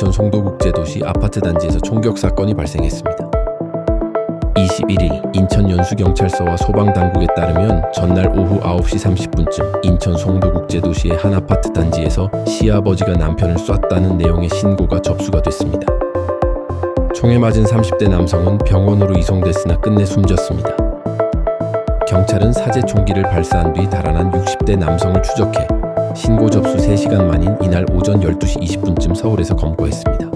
인천 송도국제도시 아파트 단지에서 총격 사건이 발생했습니다. 21일 인천 연수경찰서와 소방당국에 따르면 전날 오후 9시 30분쯤 인천 송도국제도시의 한 아파트 단지에서 시아버지가 남편을 쐈다는 내용의 신고가 접수가 됐습니다. 총에 맞은 30대 남성은 병원으로 이송됐으나 끝내 숨졌습니다. 경찰은 사제 총기를 발사한 뒤 달아난 60대 남성을 추적해 신고 접수 3시간 만인 이날 오전 12시 20분쯤 서울에서 검거했습니다.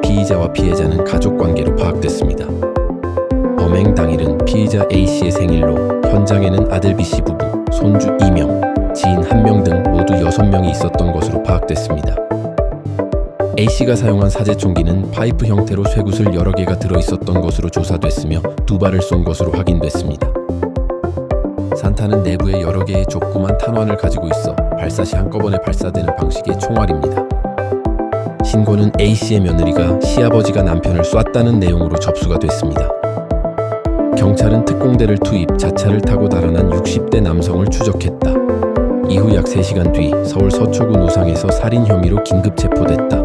피의자와 피해자는 가족 관계로 파악됐습니다. 범행 당일은 피의자 A씨의 생일로 현장에는 아들 B씨 부부, 손주 2명, 지인 1명 등 모두 6명이 있었던 것으로 파악됐습니다. A씨가 사용한 사제총기는 파이프 형태로 쇠구슬 여러 개가 들어 있었던 것으로 조사됐으며 두 발을 쏜 것으로 확인됐습니다. 산타는 내부에 여러 개의 좁구만 탄환을 가지고 있어 발사 시 한꺼번에 발사되는 방식의 총알입니다. 신고는 A씨의 며느리가 시아버지가 남편을 쐈다는 내용으로 접수가 됐습니다. 경찰은 특공대를 투입 자차를 타고 달아난 60대 남성을 추적했다. 이후 약 3시간 뒤 서울 서초구 노상에서 살인 혐의로 긴급 체포됐다.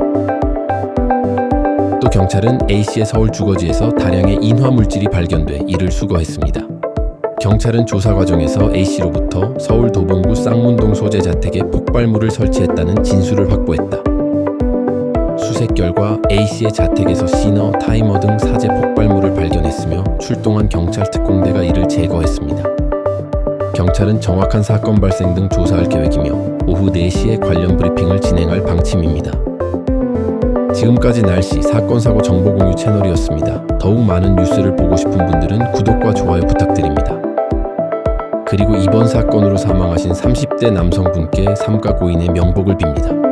또 경찰은 A씨의 서울 주거지에서 다량의 인화 물질이 발견돼 이를 수거했습니다. 경찰은 조사 과정에서 A씨로부터 서울 도봉구 쌍문동 소재 자택에 폭발물을 설치했다는 진술을 확보했다. 수색 결과 A씨의 자택에서 시너, 타이머 등 사제 폭발물을 발견했으며 출동한 경찰 특공대가 이를 제거했습니다. 경찰은 정확한 사건 발생 등 조사할 계획이며 오후 4시에 관련 브리핑을 진행할 방침입니다. 지금까지 날씨, 사건, 사고 정보 공유 채널이었습니다. 더욱 많은 뉴스를 보고 싶은 분들은 구독과 좋아요 부탁드립니다. 그리고 이번 사건으로 사망하신 30대 남성분께 삼가 고인의 명복을 빕니다.